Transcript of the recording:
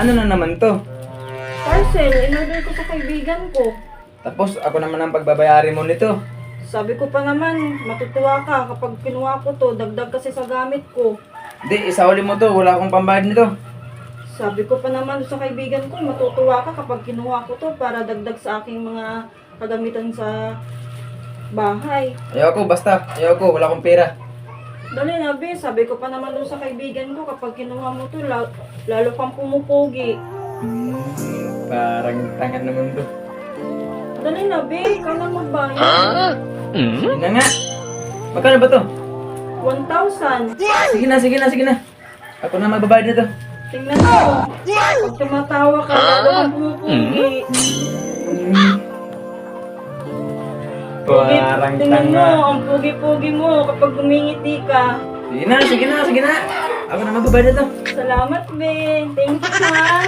Ano na naman to? Parcel, in-order ko sa kaibigan ko. Tapos ako naman ang pagbabayari mo nito. Sabi ko pa naman, matutuwa ka kapag kinuha ko to, dagdag kasi sa gamit ko. Hindi, isauli mo to. Wala akong pambayad nito. Sabi ko pa naman sa kaibigan ko, matutuwa ka kapag kinuha ko to para dagdag sa aking mga kagamitan sa bahay. Ayoko, basta. Ayoko, wala akong pera. Dali na, be. Sabi ko pa naman doon sa kaibigan ko, kapag kinuha mo to, lalo, lalo pang pumupugi. Parang tangan naman to. Dali na, be. Ikaw na magbayad. Sige na nga. Magkano ba to? 1,000. Sige na, sige na, sige na. Ako na magbabayad nito. Tingnan mo. Pag tumatawa ka, lalo kang pumupugi. Pugi, Parang tingnan mo, tanga. ang pugi-pugi mo kapag gumingiti ka. Sige na, sige na, sige na. Ako na magbabayad nito. Salamat, be. Thank you, ha.